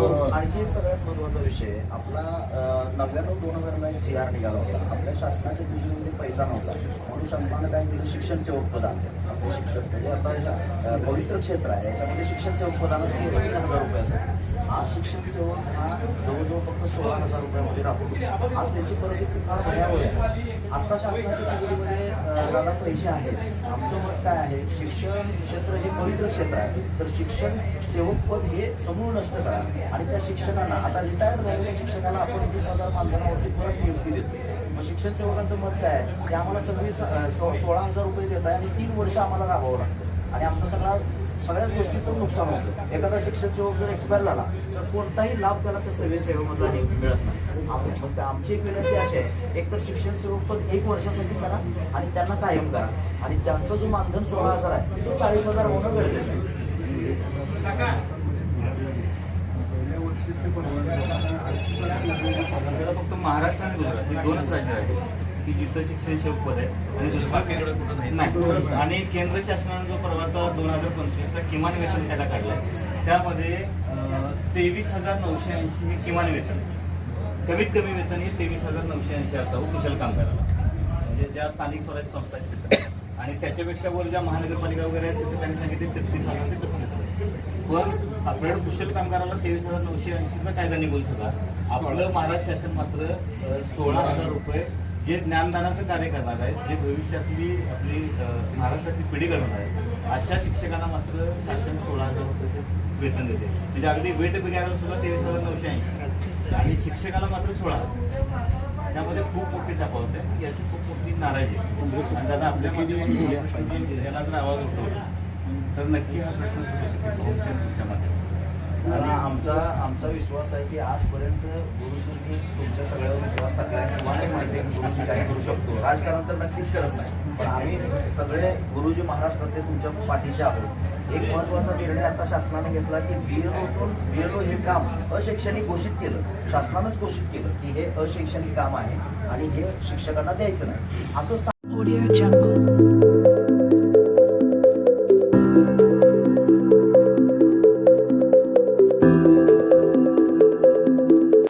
हो. हो, आणखी एक सगळ्यात महत्त्वाचा विषय आपला नव्याण्णव दोन हजारला एक जी आर निघाला होता. आपल्या शासनाच्या निधीमध्ये पैसा नव्हता. म्हणून शासनानं काय केलं? शिक्षण सेवक प्रदान आणले आपले शिक्षक म्हणजे आता पवित्र क्षेत्र आहे. याच्यामध्ये शिक्षण सेवक पदानं हजार रुपये शिक्षण सेवक हा जवळजवळ फक्त सोळा हजार रुपयामध्ये राहतो आज त्यांची परिस्थिती फार भयावह आहे. आता शासनाच्या निधीमध्ये दादा पैसे आहेत. आमचं मत काय आहे? शिक्षण क्षेत्र हे पवित्र क्षेत्र आहे. तर शिक्षण सेवक पद हे समूळ नष्ट करा. आणि त्या शिक्षकांना आता रिटायर्ड झालेल्या शिक्षकाला आपण वीस हजार मानधनावरती परत नियुक्ती देतो मग शिक्षण सेवकांचं मत काय आहे? की आम्हाला सव्वीस सो- सोळा हजार रुपये देत आहे आणि तीन वर्ष आम्हाला राहावं लागतं. आणि आमचा सगळा सगळ्याच गोष्टीतून नुकसान होतं. एखादा शिक्षण सेवक जर एक्सपायर झाला तर कोणताही लाभ त्याला त्या सर्व्हिस सेवेमधला हे मिळत नाही. मग आमची एक विनंती अशी आहे एक तर शिक्षण सेवक पण एक वर्षासाठी करा आणि त्यांना कायम करा. आणि त्यांचं जो मानधन सोळा हजार आहे तो चाळीस हजार होणं गरजेचं आहे. फक्त महाराष्ट्र आणि गुजरात हे दोनच राज्य आहेत. की जिथं शिक्षण सेवक पद आहे आणि कुठं नाही. आणि केंद्र शासनाने जो परवाचा दोन हजार पंचवीसचा किमान वेतन त्याला काढलाय. त्यामध्ये तेवीस हजार नऊशे ऐंशी हे किमान वेतन कमीत कमी वेतन हे तेवीस हजार नऊशे ऐंशी असावं कुशल कामगाराला. म्हणजे ज्या स्थानिक स्वराज्य संस्था आहेत. आणि त्याच्यापेक्षा वर ज्या महानगरपालिका वगैरे आहेत तिथे त्यांनी सांगितले तेहतीस हजार ते पस्तीस हजार. पण आपल्याकडे कुशल कामगाराला तेवीस हजार नऊशे ऐंशीचा कायदा निघून सुद्धा आपलं महाराष्ट्र शासन मात्र सोळा हजार रुपये जे ज्ञानदानाचं कार्य करणार आहे जे भविष्यातली आपली महाराष्ट्रातली पिढी घडवणार आहे अशा शिक्षकांना मात्र शासन सोळा हजार रुपये वेतन देते. म्हणजे अगदी वेट बिगाराला सुद्धा तेवीस हजार नऊशे ऐंशी. आणि शिक्षकाला मात्र सोळा हजार. त्यामध्ये खूप मोठी तफावत आहे. याची खूप मोठी नाराजी आहे. आणि दादा आपल्या याला जर आवाज उठवला तर नक्की हा प्रश्न सुटू शकेल तुमच्या माध्यमात आमचा आमचा विश्वास आहे की आजपर्यंत गुरुजींनी तुमच्या सगळ्यावर विश्वास टाकला आहे. तुम्हाला माहिती आहे की गुरुजी काय करू शकतो. राजकारण तर नक्कीच करत नाही. पण आम्ही सगळे गुरुजी महाराष्ट्रातले तुमच्या पाठीशी आहोत. एक महत्त्वाचा निर्णय आता शासनाने घेतला की बीएलओतून बीएलओ हे काम अशैक्षणिक घोषित केलं. शासनानंच घोषित केलं की हे अशैक्षणिक काम आहे आणि हे शिक्षकांना द्यायचं नाही. असं सांग